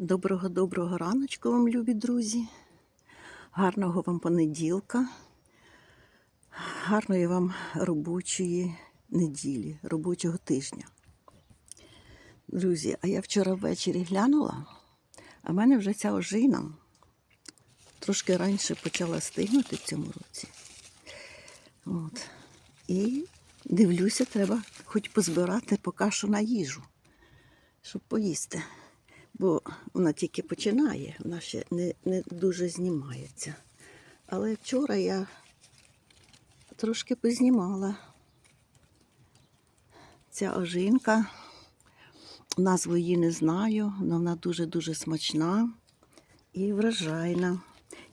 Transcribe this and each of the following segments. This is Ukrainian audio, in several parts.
Доброго доброго раночку вам, любі друзі. Гарного вам понеділка. Гарної вам робочої неділі, робочого тижня. Друзі, а я вчора ввечері глянула, а в мене вже ця ожина трошки раніше почала стигнути в цьому році. От. І дивлюся, треба хоч позбирати поки що на їжу, щоб поїсти. Бо вона тільки починає, вона ще не, не дуже знімається. Але вчора я трошки познімала. Ця ожинка, назву її не знаю, але вона дуже-дуже смачна і вражайна.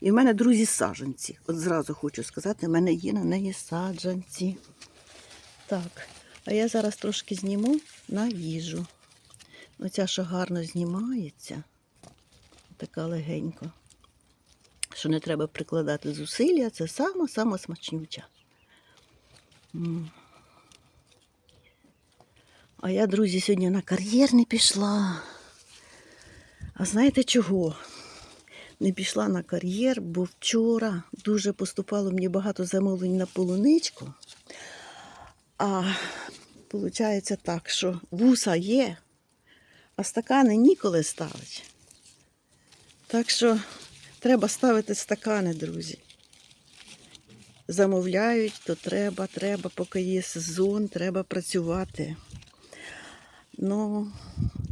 І в мене, друзі, саджанці. От зразу хочу сказати, в мене є на неї саджанці. Так, а я зараз трошки зніму на їжу. Оця, що гарно знімається, така легенько, що не треба прикладати зусилля, це сама-сама смачнюча. А я, друзі, сьогодні на кар'єр не пішла. А знаєте чого? Не пішла на кар'єр, бо вчора дуже поступало мені багато замовлень на полуничку. А виходить так, що вуса є, а стакани ніколи ставить. Так що треба ставити стакани, друзі. Замовляють, то треба, треба, поки є сезон, треба працювати. Ну,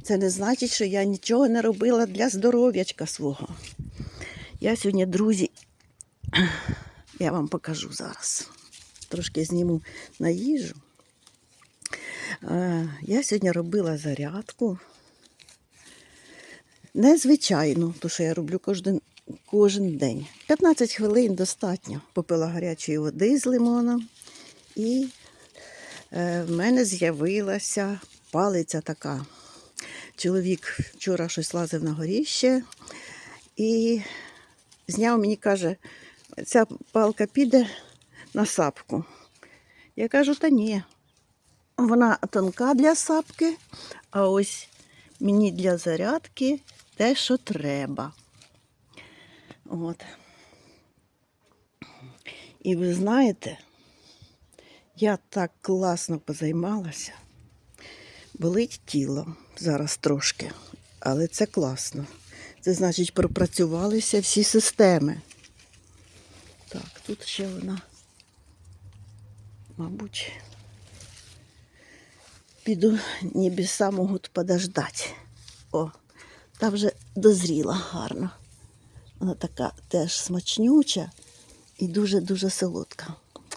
це не значить, що я нічого не робила для здоров'ячка свого. Я сьогодні, друзі, я вам покажу зараз. Трошки зніму на їжу. Е, Я сьогодні робила зарядку. Незвичайно, то що я роблю кожен, кожен день. 15 хвилин достатньо. Попила гарячої води з лимоном. І е, в мене з'явилася палиця така. Чоловік вчора щось лазив на горіще і зняв мені, каже, ця палка піде на сапку. Я кажу, та ні. Вона тонка для сапки, а ось мені для зарядки те, що треба. От. І ви знаєте, я так класно позаймалася. Болить тіло зараз трошки, але це класно. Це значить, пропрацювалися всі системи. Так, тут ще вона, мабуть, піду небеса можуть подождати. О, та вже дозріла гарно. Вона така теж смачнюча і дуже-дуже солодка.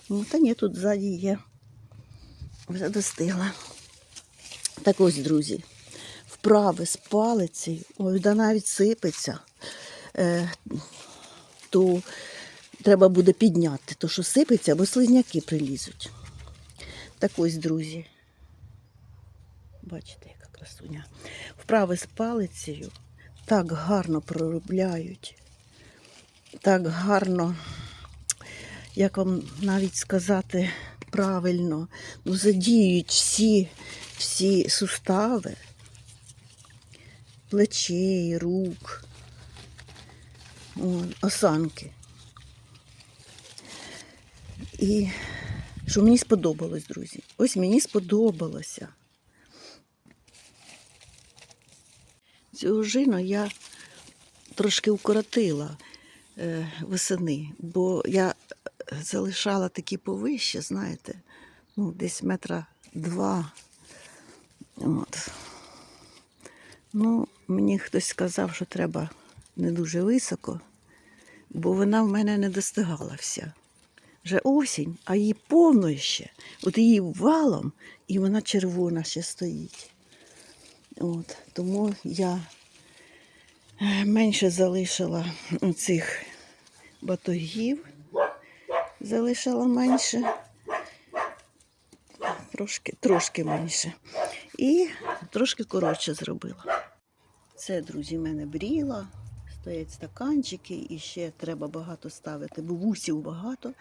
Ну, та ні, тут ззаді є. Вже достигла. Так ось, друзі, вправи з палицею, ой, да навіть сипеться, е, то треба буде підняти, то що сипеться, бо слизняки прилізуть. Так ось, друзі. Бачите, красуня. Вправи з палицею так гарно проробляють, так гарно, як вам навіть сказати правильно, ну, задіють всі, всі сустави, плечей, рук, осанки. І що мені сподобалось, друзі? Ось мені сподобалося. Цю ожину я трошки укоротила е, восени, бо я залишала такі повище, знаєте, ну, десь метра два. От. Ну, мені хтось сказав, що треба не дуже високо, бо вона в мене не достигала вся. Вже осінь, а її повно ще. От її валом, і вона червона ще стоїть. От, тому я е, менше залишила цих батогів, залишила менше, трошки, трошки менше. І трошки коротше зробила. Це, друзі, в мене бріла, стоять стаканчики, і ще треба багато ставити, бо вусів багато.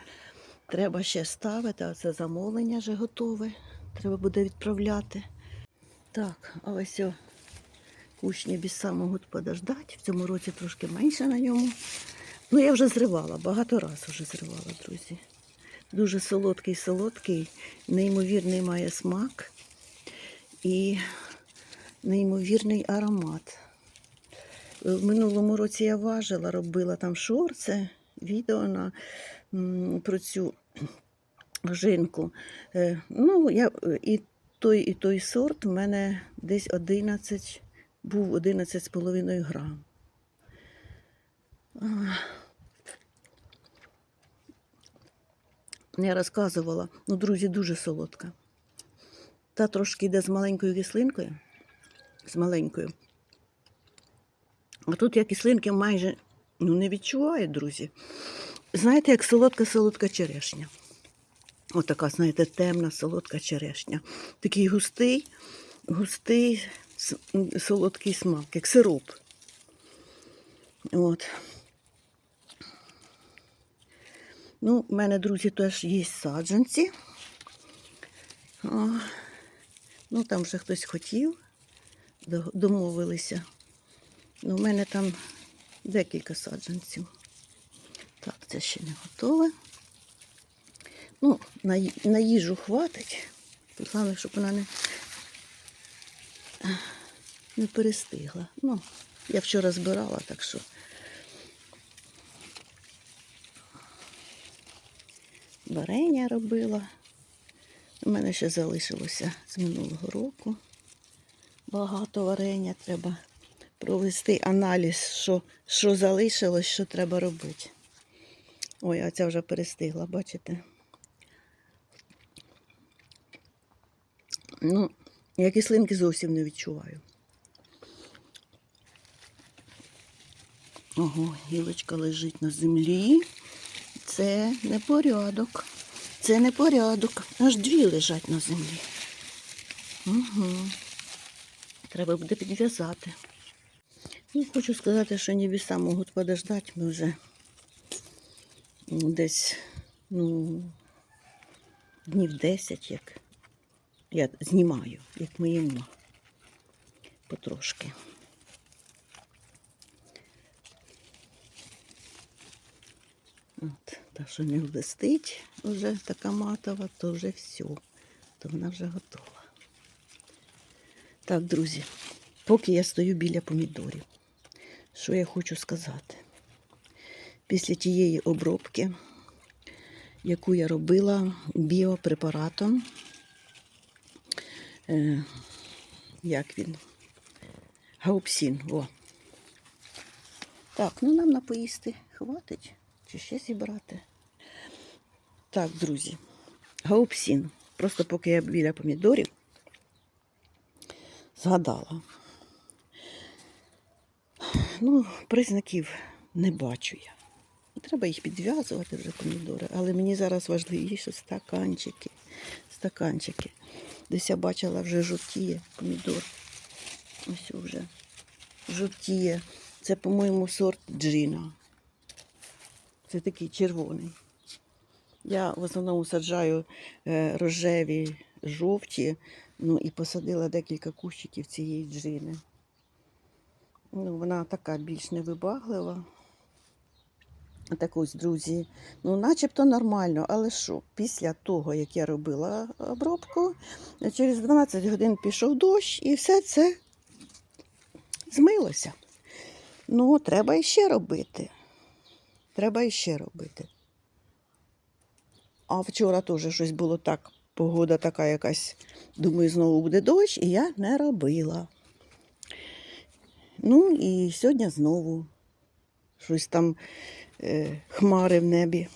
Треба ще ставити, а це замовлення вже готове. Треба буде відправляти. Так, а ось о, Кущ не без самого подождати. В цьому році трошки менше на ньому. Ну, я вже зривала, багато разів вже зривала, друзі. Дуже солодкий, солодкий, неймовірний має смак і неймовірний аромат. В минулому році я важила, робила там шорце, відео на, про цю жинку. Е, Ну, я, і той, і той сорт в мене десь 11, був 11,5 грам. Я розказувала, ну, друзі, дуже солодка. Та трошки йде з маленькою кислинкою. З маленькою. А тут я кислинки майже ну, не відчуваю, друзі. Знаєте, як солодка-солодка черешня. Отака, знаєте, темна солодка черешня. Такий густий, густий солодкий смак, як сироп. От. Ну, в мене, друзі, теж є саджанці. О, ну, там вже хтось хотів, домовилися. Ну, в мене там декілька саджанців. Так, це ще не готове. Ну, на, на їжу хватить. Тут Головне, щоб вона не, не перестигла. Ну, я вчора збирала, так що. Варення робила. У мене ще залишилося з минулого року. Багато варення треба провести аналіз, що, що залишилось, що треба робити. Ой, а ця вже перестигла, бачите? Ну, я кислинки зовсім не відчуваю. Ого, гілочка лежить на землі. Це не порядок. Це не порядок. Аж дві лежать на землі. Угу. Треба буде підв'язати. Ну, хочу сказати, що небеса можуть подождати. Ми вже десь, ну, днів 10, як я знімаю, як ми їмо. Потрошки. От, та, що не блистить вже така матова, то вже все. То вона вже готова. Так, друзі, поки я стою біля помідорів, що я хочу сказати? Після тієї обробки, яку я робила біопрепаратом, е, як він? Гаупсін. О. Так, ну нам на поїсти хватить чи ще зібрати. Так, друзі, гаупсін. Просто поки я біля помідорів згадала. Ну, признаків не бачу я. Треба їх підв'язувати вже помідори, але мені зараз важливіше стаканчики. Стаканчики. Десь я бачила вже жовтіє помідор. Ось вже жовтіє. Це, по-моєму, сорт джина. Це такий червоний. Я в основному саджаю е, рожеві, жовті, ну і посадила декілька кущиків цієї джини. Ну, вона така більш невибаглива. Так ось, друзі, ну начебто нормально, але що, після того, як я робила обробку, через 12 годин пішов дощ і все це змилося. Ну, треба іще робити. Треба іще робити. А вчора теж щось було так, погода така якась, думаю, знову буде дощ, і я не робила. Ну і сьогодні знову щось там хмари в небі.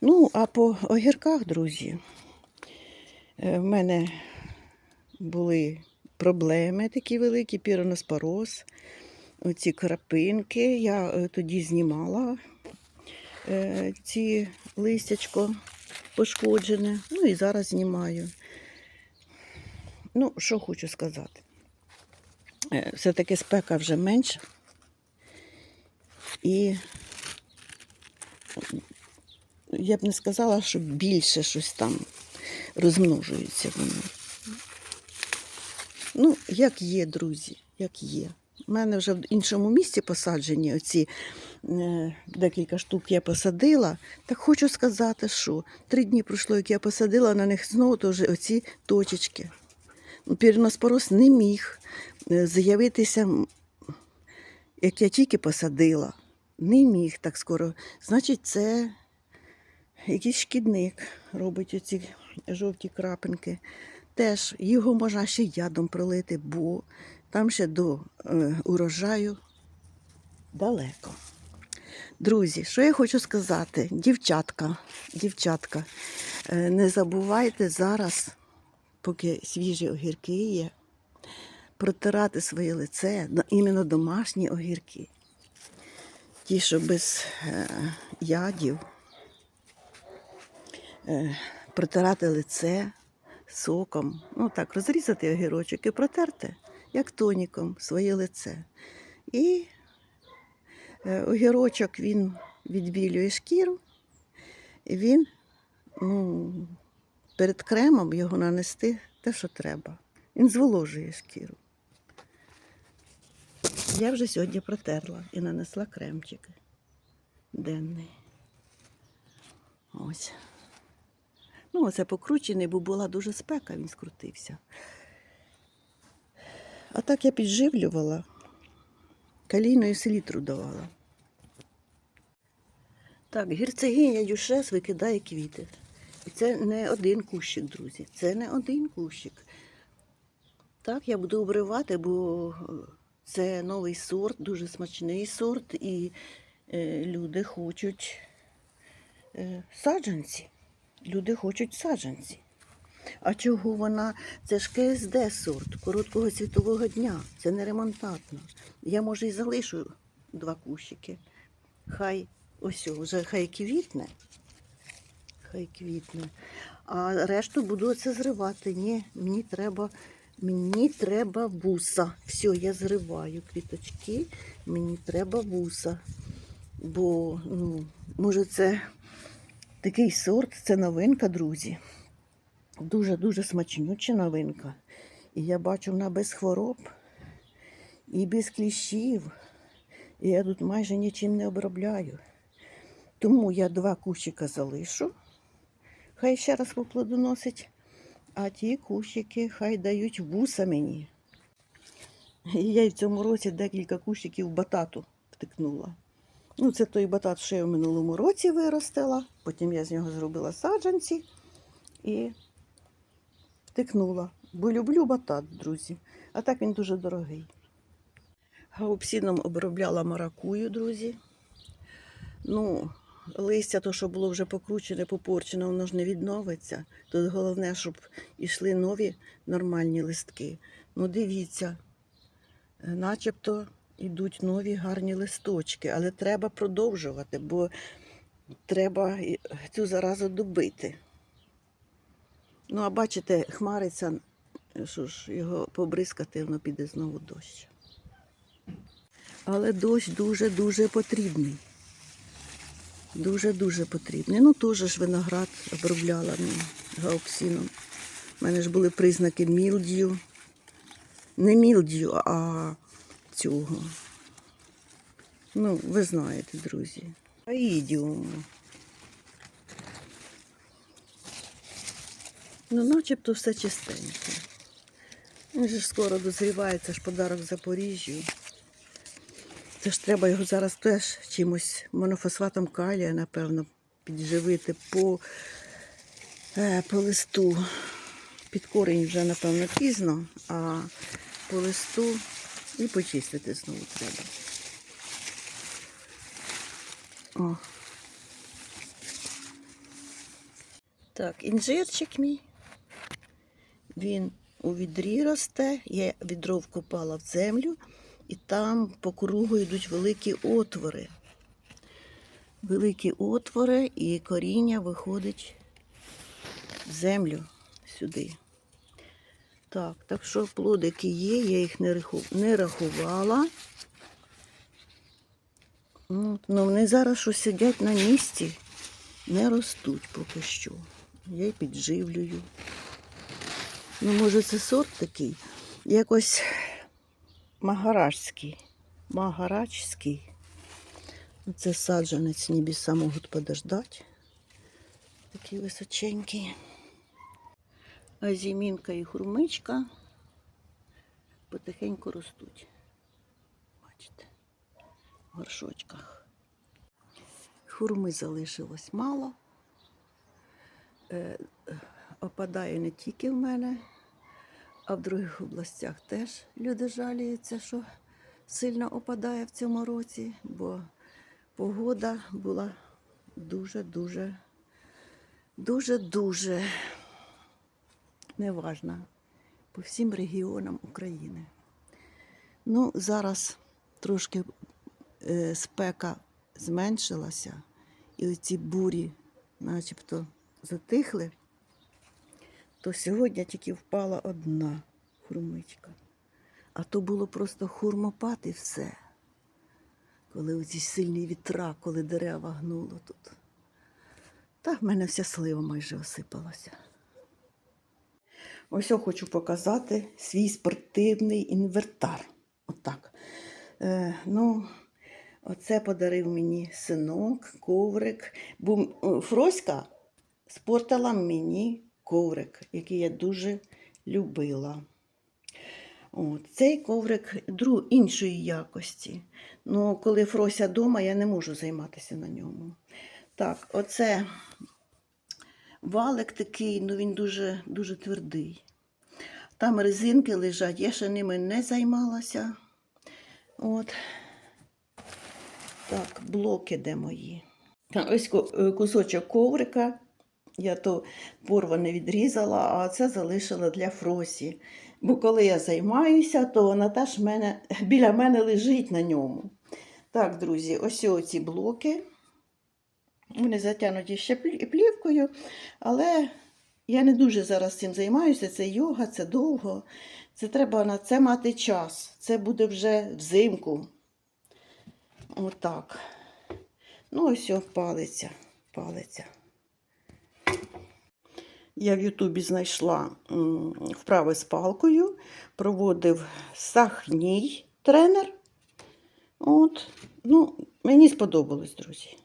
Ну, а по огірках, друзі, е, в мене були проблеми такі великі, піроноспороз, оці крапинки. Я е, тоді знімала е, ці листячко пошкоджене. Ну і зараз знімаю. Ну, що хочу сказати. Е, Все-таки спека вже менша. І я б не сказала, що більше щось там розмножується воно. Ну, як є, друзі, як є. У мене вже в іншому місці посаджені оці е, декілька штук я посадила. Так хочу сказати, що три дні пройшло, як я посадила, на них знову теж оці точечки. Пірноспороз не міг е, з'явитися, як я тільки посадила. Не міг так скоро. Значить, це якийсь шкідник робить оці жовті крапинки. Теж його можна ще ядом пролити, бо там ще до е, урожаю далеко. Друзі, що я хочу сказати? Дівчатка, дівчатка, е, не забувайте зараз, поки свіжі огірки є, протирати своє лице, іменно домашні огірки. Ті, що без е, ядів, е, протирати лице соком, ну так, розрізати огірочок і протерти, як тоніком, своє лице. І е, огірочок він відбілює шкіру, і він ну, перед кремом його нанести те, що треба. Він зволожує шкіру. Я вже сьогодні протерла і нанесла кремчик денний. Ось. Ну, оце покручений, бо була дуже спека, він скрутився. А так я підживлювала, калійною селітру давала. Так, гірцегиня дюшес викидає квіти. І це не один кущик, друзі. Це не один кущик. Так, я буду обривати, бо це новий сорт, дуже смачний сорт, і е, люди хочуть е, саджанці. Люди хочуть саджанці. А чого вона? Це ж КСД сорт короткого світового дня. Це не ремонтатно. Я, може, і залишу два кущики. Хай ось вже хай квітне. Хай квітне. А решту буду оце зривати. Ні, мені треба, мені треба вуса. Все, я зриваю квіточки, мені треба вуса. Бо, ну, може, це такий сорт, це новинка, друзі. Дуже-дуже смачнюча новинка. І я бачу, вона без хвороб і без кліщів. І я тут майже нічим не обробляю. Тому я два кущика залишу. Хай ще раз поплодоносить, а ті кущики хай дають вуса мені. І я й в цьому році декілька кущиків батату втикнула. Ну, це той батат, що я в минулому році виростила. Потім я з нього зробила саджанці і втикнула. Бо люблю батат, друзі. А так він дуже дорогий. Гаупсіном обробляла маракую, друзі. Ну, листя, то, що було вже покручене, попорчене, воно ж не відновиться. Тут головне, щоб йшли нові нормальні листки. Ну, дивіться, е, начебто йдуть нові гарні листочки, але треба продовжувати, бо треба цю заразу добити. Ну, а бачите, хмариться, що ж його побризкати, воно піде знову дощ. Але дощ дуже-дуже потрібний. Дуже-дуже потрібний. Ну, теж ж виноград обробляла гаупсіном. У мене ж були признаки мілдію. Не мілдію, а цього. Ну, ви знаєте, друзі. Аїдіуму. Ну, начебто все чистенько. Він же ж скоро дозріває, це ж подарок Запоріжжю. Це ж треба його зараз теж чимось монофосфатом калія, напевно, підживити по, е, по листу. Під корінь вже, напевно, пізно, а по листу і почистити знову треба. О. Так, інжирчик мій. Він у відрі росте. Я відро вкопала в землю, і там по кругу йдуть великі отвори. Великі отвори, і коріння виходить в землю сюди. Так, так що плодики є, я їх не рахувала. Ну, вони зараз що сидять на місці, не ростуть поки що. Я й підживлюю. Ну, може, це сорт такий. Якось магаражський. Магаражський. Це саджанець небеса можуть подождати. Такий височенький. А зімінка і хурмичка потихеньку ростуть. Бачите, в горшочках. Хурми залишилось мало. Е, е, опадає не тільки в мене, а в других областях теж люди жаліються, що сильно опадає в цьому році, бо погода була дуже-дуже, дуже-дуже неважна по всім регіонам України. Ну, зараз трошки е, спека зменшилася, і оці бурі, начебто, затихли, то сьогодні тільки впала одна хурмичка. А то було просто хурмопад і все. Коли оці сильні вітра, коли дерева гнуло тут. Та в мене вся слива майже осипалася. Ось я хочу показати свій спортивний інвертар. Отак. Е, ну, оце подарив мені синок, коврик. Бо е, Фроська спортила мені коврик, який я дуже любила. От, цей коврик друг, іншої якості. Ну, коли Фрося вдома, я не можу займатися на ньому. Так, оце валик такий, ну він дуже, дуже твердий. Там резинки лежать, я ще ними не займалася. От. Так, блоки де мої. Ось е, кусочок коврика. Я то порване відрізала, а це залишила для Фросі. Бо коли я займаюся, то теж мене, біля мене лежить на ньому. Так, друзі, ось оці блоки. Вони затягнуті ще плівкою, але я не дуже зараз цим займаюся. Це йога, це довго. Це треба на це мати час. Це буде вже взимку. Отак. Ну, ось палиця. Палиця. Я в Ютубі знайшла вправи з палкою, проводив Сахній тренер. От. Ну, мені сподобалось, друзі.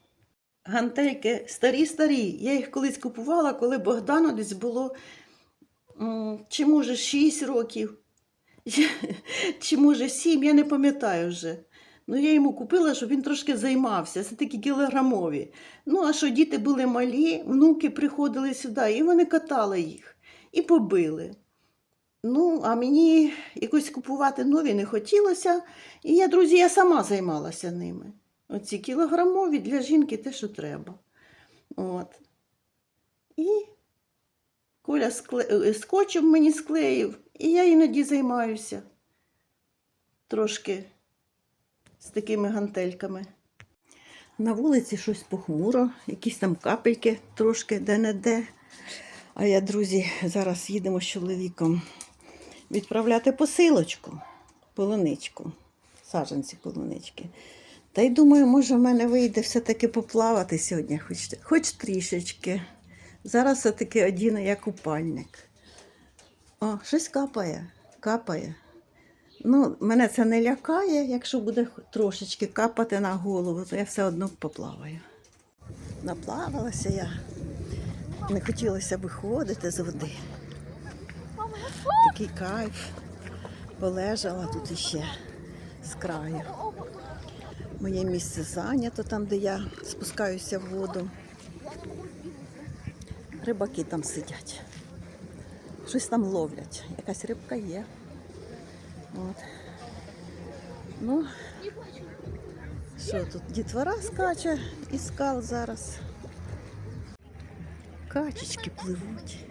Гантельки старі-старі. Я їх колись купувала, коли Богдану десь було чи може 6 років, чи може 7, я не пам'ятаю вже. Ну, я йому купила, щоб він трошки займався. Це такі кілограмові. Ну, а що діти були малі, внуки приходили сюди, і вони катали їх і побили. Ну, а мені якось купувати нові не хотілося. І я, друзі, я сама займалася ними. Оці кілограмові для жінки те, що треба. От. І Коля скле... е, скотчем мені склеїв, і я іноді займаюся трошки з такими гантельками. На вулиці щось похмуро, якісь там капельки трошки де-не-де. А я, друзі, зараз їдемо з чоловіком відправляти посилочку, полуничку, саджанці полунички. Та й думаю, може, в мене вийде все-таки поплавати сьогодні, хоч, хоч трішечки. Зараз все-таки одіну я купальник. О, щось капає, капає. Ну, мене це не лякає, якщо буде трошечки капати на голову, то я все одно поплаваю. Наплавалася я. Не хотілося виходити з води. Такий кайф. Полежала тут іще з краю. Моє місце зайнято там, де я спускаюся в воду. Рибаки там сидять. Щось там ловлять. Якась рибка є. От. Ну, що тут? Дітвора скаче і скал зараз. Качечки пливуть.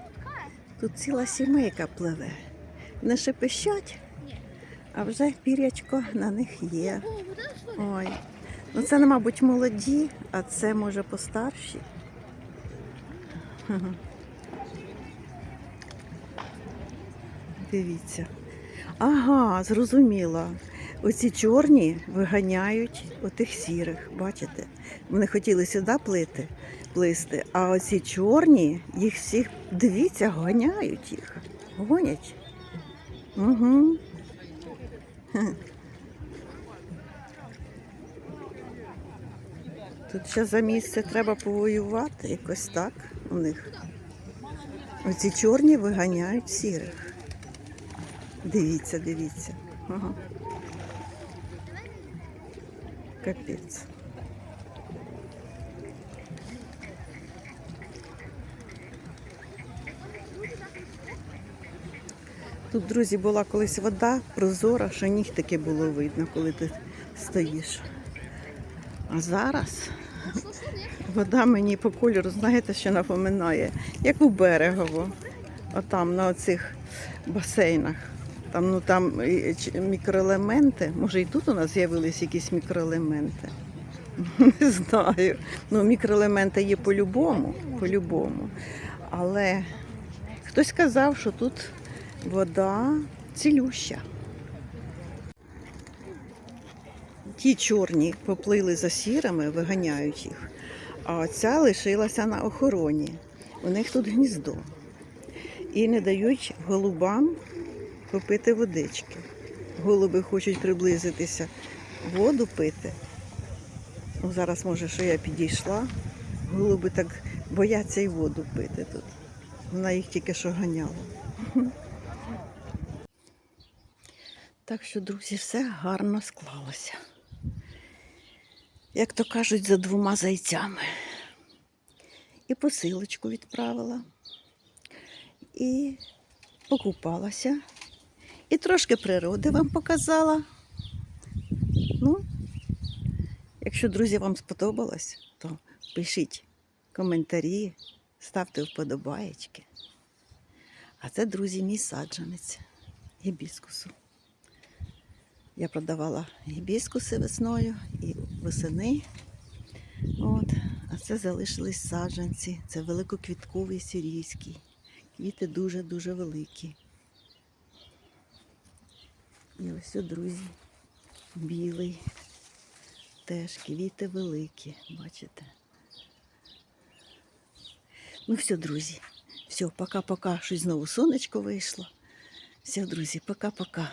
Тут ціла сімейка пливе. Не шепещать, а вже пірячко на них є. Ой. Ну це, мабуть, молоді, а це може постарші. Дивіться. Ага, зрозуміла. Оці чорні виганяють отих сірих, бачите? Вони хотіли сюди плити, плисти, а оці чорні, їх всіх, дивіться, ганяють їх. Гонять. Угу. Тут ще за місце треба повоювати, якось так у них. Оці чорні виганяють сірих. Дивіться, дивіться. Ага. Капець. Тут, друзі, була колись вода прозора, що нігтики було видно, коли ти стоїш. А зараз вода мені по кольору, знаєте, що напоминає, як у берегово. Отам на оцих басейнах. Там, ну, там мікроелементи. Може, і тут у нас з'явились якісь мікроелементи. Не знаю. Ну, мікроелементи є по-любому, по-любому. Але хтось казав, що тут вода цілюща. Ті чорні поплили за сірими, виганяють їх, а оця лишилася на охороні. У них тут гніздо. І не дають голубам попити водички. Голуби хочуть приблизитися, воду пити. Ну, зараз, може, що я підійшла. Голуби так бояться і воду пити тут. Вона їх тільки що ганяла. Так що, друзі, все гарно склалося. Як то кажуть, за двома зайцями. І посилочку відправила, і покупалася, і трошки природи вам показала. Ну, якщо, друзі, вам сподобалось, то пишіть коментарі, ставте вподобаєчки. А це, друзі, мій саджанець гібіскусу. Я продавала гібіскуси весною і восени. От. А це залишились саджанці. Це великоквітковий сирійський. Квіти дуже-дуже великі. І ось, друзі, білий. Теж квіти великі, бачите. Ну все, друзі. Все, пока-пока. Щось знову сонечко вийшло. Все, друзі, пока-пока.